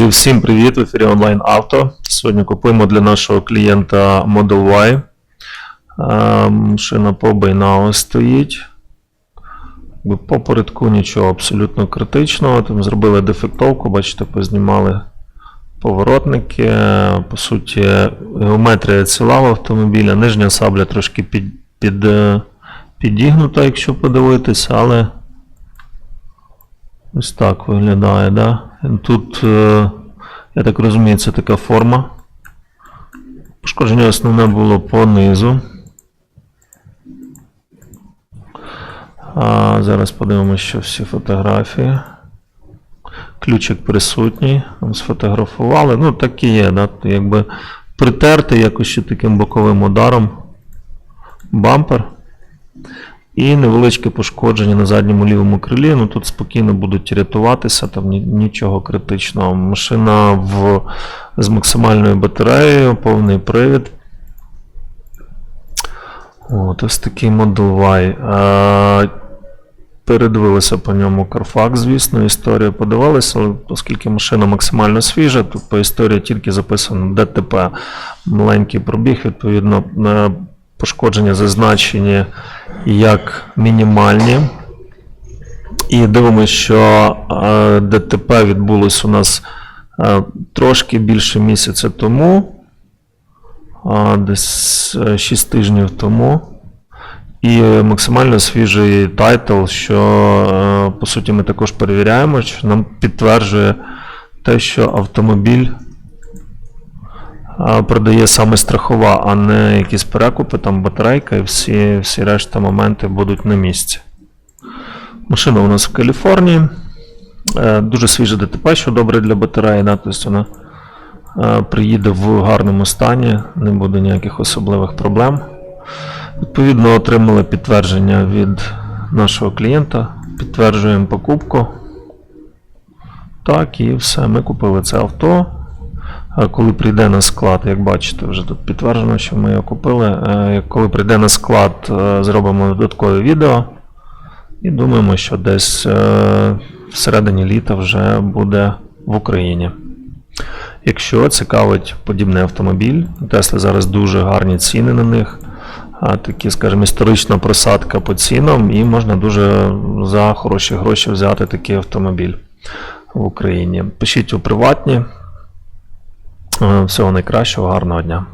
Друзі, всім привіт! В ефірі онлайн авто. Сьогодні купуємо для нашого клієнта Model Y. Е, Машина по Байнау стоїть. Якби По порядку нічого абсолютно критичного. Там зробили дефектовку, бачите, познімали поворотники. По суті, геометрія ціла в автомобіля. Нижня сабля трошки під, під, е, підігнута, якщо подивитися, але. Ось так виглядає, да? Тут, е, я так розумію, це така форма. Пошкодження основне було по низу. А, зараз подивимося, що всі фотографії. Ключик присутній, там сфотографували. Ну, так і є, да? якби притертий якось ще таким боковим ударом бампер. І невеличке пошкодження на задньому лівому крилі. Ну тут спокійно будуть рятуватися, там нічого критичного. Машина в, з максимальною батареєю, повний привід. От, ось такий Model Y. Е, передивилися по ньому Carfax, звісно, історію подивилися, але оскільки машина максимально свіжа, тут по історії тільки записано ДТП. Маленький пробіг, відповідно, пошкодження зазначені як мінімальні. І дивимося, що е, ДТП відбулось у нас е, трошки більше місяця тому, десь 6 тижнів тому. І максимально свіжий тайтл, що е, по суті ми також перевіряємо, що нам підтверджує те, що автомобіль продає саме страхова, а не якісь перекупи, там батарейка і всі, всі решта моменти будуть на місці. Машина у нас в Каліфорнії. Е, Дуже свіже ДТП, що добре для батареї, да, тобто вона е, приїде в гарному стані, не буде ніяких особливих проблем. Відповідно, отримали підтвердження від нашого клієнта. Підтверджуємо покупку. Так, і все. Ми купили це авто. А Коли прийде на склад, як бачите, вже тут підтверджено, що ми його купили. Е, Коли прийде на склад, е, зробимо додаткове відео. І думаємо, що десь е, всередині літа вже буде в Україні. Якщо цікавить подібний автомобіль, у зараз дуже гарні ціни на них. Такі, скажімо, історична просадка по цінам, і можна дуже за хороші гроші взяти такий автомобіль в Україні. Пишіть у приватні. Е, Всього найкращого, гарного дня.